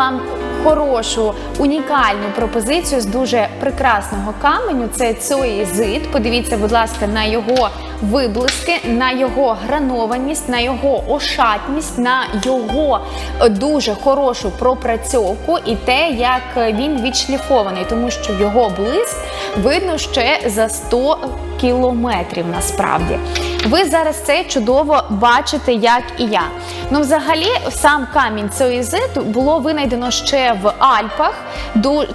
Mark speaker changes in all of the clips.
Speaker 1: вам хорошу унікальну пропозицію з дуже прекрасного каменю. Це цоїзит. Подивіться, будь ласка, на його виблиски, на його гранованість, на його ошатність, на його е, дуже хорошу пропрацьовку і те, як він відшліфований, тому що його блиск видно ще за 100 кілометрів насправді. Ви зараз це чудово бачите, як і я. Ну, взагалі, сам камінь цоїзиту було винайдено ще в Альпах,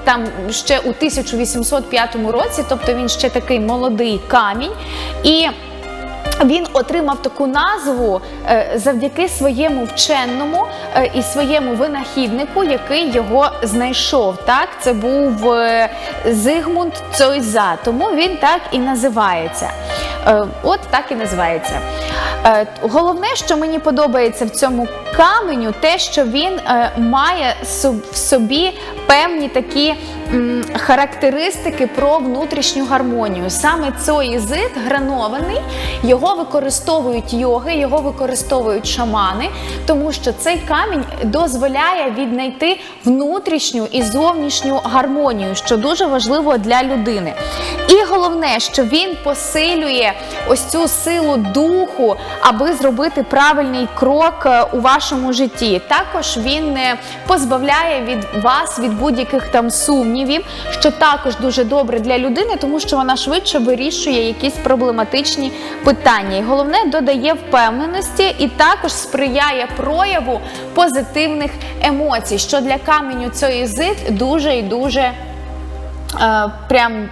Speaker 1: там ще у 1805 році, тобто він ще такий молодий камінь. І він отримав таку назву е, завдяки своєму вченому е, і своєму винахіднику, який його знайшов. Так, це був е, Зигмунд Цойза, тому він так і називається. От так і називається. Головне, що мені подобається в цьому каменю, те, що він е, має в собі певні такі характеристики про внутрішню гармонію. Саме цей зит гранований, його використовують йоги, його використовують шамани, тому що цей камінь дозволяє віднайти внутрішню і зовнішню гармонію, що дуже важливо для людини. І головне, що він посилює ось цю силу духу, аби зробити правильний крок е, у вашому житті. Також він е, позбавляє від вас від будь-яких там сумнівів, що також дуже добре для людини, тому що вона швидше вирішує якісь проблематичні питання. І головне додає впевненості і також сприяє прояву позитивних емоцій, що для каменю цієї зит дуже і дуже е, прям.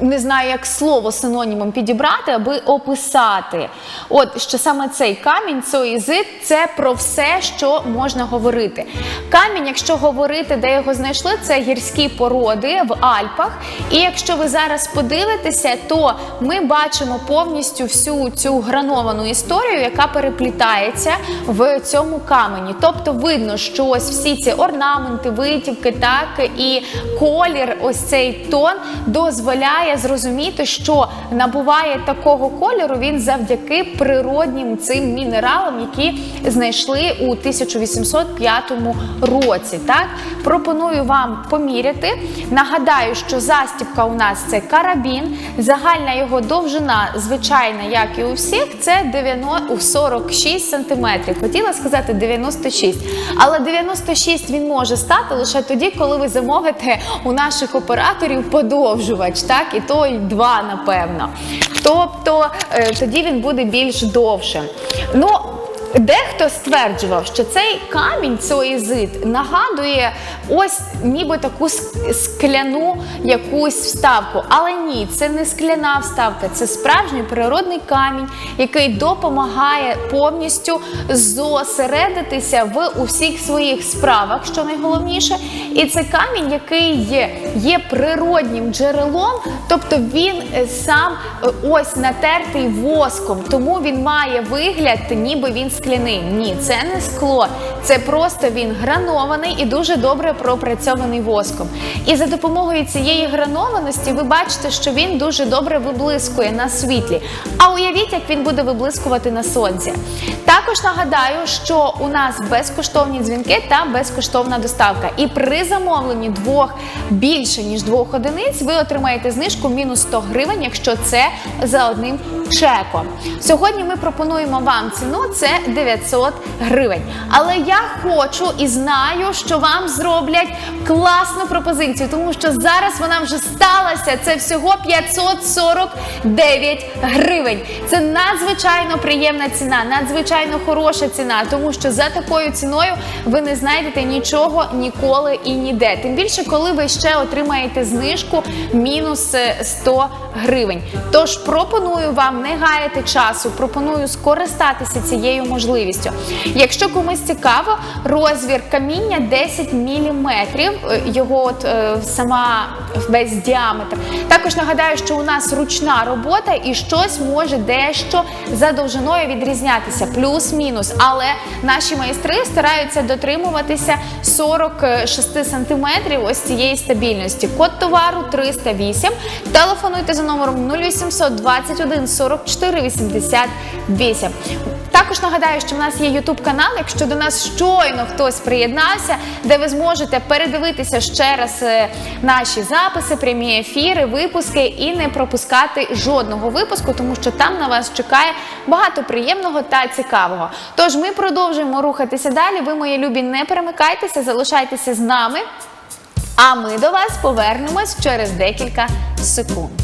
Speaker 1: Не знаю, як слово синонімом підібрати, аби описати. От що саме цей камінь, цоїзит, це про все, що можна говорити. Камінь, якщо говорити, де його знайшли, це гірські породи в Альпах. І якщо ви зараз подивитеся, то ми бачимо повністю всю цю грановану історію, яка переплітається в цьому камені. Тобто видно, що ось всі ці орнаменти, витівки, так і колір, ось цей тон дозволяє зрозуміти, що набуває такого кольору він завдяки природнім цим мінералам, які знайшли у 1805 році. Так пропоную вам поміряти. Нагадаю, що застібка у нас це карабін, загальна його довжина, звичайна, як і у всіх, це 46 сантиметрів. Хотіла сказати 96, але 96 він може стати лише тоді, коли ви замовите у наших операторів подовжувач, так і то й два, напевно. Тобто е, тоді він буде більш довшим. Ну, Дехто стверджував, що цей камінь цоїзит нагадує ось ніби таку скляну якусь вставку. Але ні, це не скляна вставка, це справжній природний камінь, який допомагає повністю зосередитися в усіх своїх справах, що найголовніше. І це камінь, який є, є природнім джерелом, тобто він е, сам е, ось натертий воском, тому він має вигляд, ніби він скляний. Ні, це не скло, це просто він гранований і дуже добре пропрацьований воском. І за допомогою цієї гранованості ви бачите, що він дуже добре виблискує на світлі. А уявіть, як він буде виблискувати на сонці. Також нагадаю, що у нас безкоштовні дзвінки та безкоштовна доставка. І при замовленні двох більше ніж двох одиниць ви отримаєте знижку мінус 100 гривень, якщо це за одним чеком. Сьогодні ми пропонуємо вам ціну це 900 гривень. Але я хочу і знаю, що вам зроблять класну пропозицію, тому що зараз вона вже сталася. Це всього 549 гривень. Це надзвичайно приємна ціна, надзвичайно хороша ціна, тому що за такою ціною ви не знайдете нічого ніколи і ніде. Тим більше, коли ви ще отримаєте знижку мінус е, 100 гривень. Тож пропоную вам не гаяти часу, пропоную скористатися цією можливістю. Якщо комусь цікаво, розмір каміння 10 мм, його от е, сама весь діаметр. Також нагадаю, що у нас ручна робота і щось може дещо за довжиною відрізнятися, плюс-мінус. Але наші майстри стараються дотримуватися 46 см ось цієї стабільності. Код товару 308. Телефонуйте за номером 0800 21 44 88. Також нагадаю, що в нас є YouTube канал. Якщо до нас щойно хтось приєднався, де ви зможете передивитися ще раз е, наші записи, прямі ефіри, випуски і не пропускати жодного випуску, тому що там на вас чекає багато приємного та цікавого. Тож ми продовжуємо рухатися далі. Ви, мої любі, не перемикайтеся, залишайтеся з нами. А ми до вас повернемось через декілька секунд.